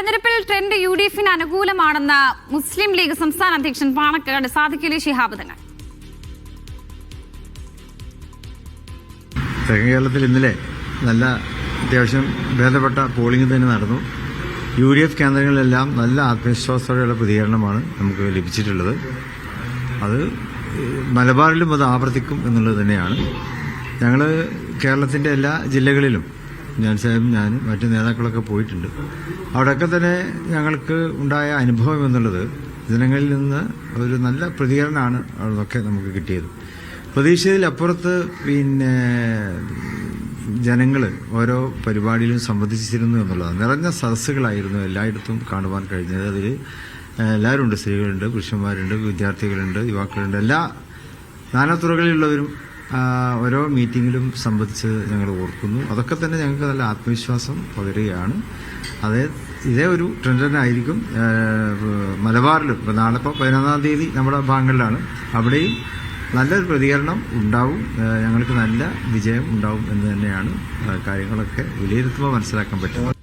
തെരഞ്ഞെടുപ്പിൽ trend U D എഫിന് അനുകൂലമാണെന്ന് മുസ്ലിം league സംസ്ഥാന അധ്യക്ഷൻ പാണക്കാട് സാദിഖലി ശിഹാബ് തങ്ങൾ തെക്കൻ കേരളത്തിൽ ഇന്നലെ നല്ല അത്യാവശ്യം ഭേദപ്പെട്ട പോളിംഗ് തന്നെ നടന്നു. യു ഡി എഫ് കേന്ദ്രങ്ങളിലെല്ലാം നല്ല ആത്മവിശ്വാസത്തോടെയുള്ള പ്രതികരണമാണ് നമുക്ക് ലഭിച്ചിട്ടുള്ളത്. അത് മലബാറിലും അത് ആവർത്തിക്കും എന്നുള്ളത് തന്നെയാണ്. ഞങ്ങൾ കേരളത്തിന്റെ എല്ലാ ജില്ലകളിലും ഞാൻ സാഹിബും ഞാനും മറ്റു നേതാക്കളൊക്കെ പോയിട്ടുണ്ട്. അവിടെയൊക്കെ തന്നെ ഞങ്ങൾക്ക് ഉണ്ടായ അനുഭവം എന്നുള്ളത് ജനങ്ങളിൽ നിന്ന് ഒരു നല്ല പ്രതികരണമാണ് അവിടെ നമുക്ക് കിട്ടിയത്. പ്രതീക്ഷയിലപ്പുറത്ത് പിന്നെ ജനങ്ങൾ ഓരോ പരിപാടിയിലും സംബന്ധിച്ചിരുന്നു എന്നുള്ളതാണ്. നിറഞ്ഞ സദസ്സുകളായിരുന്നു എല്ലായിടത്തും കാണുവാൻ കഴിഞ്ഞത്. അതിൽ എല്ലാവരുണ്ട്. സ്ത്രീകളുണ്ട് പുരുഷന്മാരുണ്ട് വിദ്യാർത്ഥികളുണ്ട് യുവാക്കളുണ്ട്. എല്ലാ നാനാതുറകളിലുള്ളവരും ആ, ഓരോ മീറ്റിങ്ങിലും സംബന്ധിച്ച് ഞങ്ങൾ ഓർക്കുന്നു. അതൊക്കെ തന്നെ ഞങ്ങൾക്ക് നല്ല ആത്മവിശ്വാസം പകരുകയാണ്. അതേ ഇതേ ഒരു ട്രെൻഡ് തന്നെ ആയിരിക്കും. മലബാറിലും ഇപ്പോൾ നാളെ ഇപ്പോൾ പതിനൊന്നാം തീയതി നമ്മുടെ ഭാഗങ്ങളിലാണ്. അവിടെയും നല്ലൊരു പ്രതികരണം ഉണ്ടാവും. ഞങ്ങൾക്ക് നല്ല വിജയം ഉണ്ടാവും എന്ന് തന്നെയാണ് കാര്യങ്ങളൊക്കെ വിലയിരുത്തുമ്പോൾ മനസ്സിലാക്കാൻ പറ്റുന്നത്.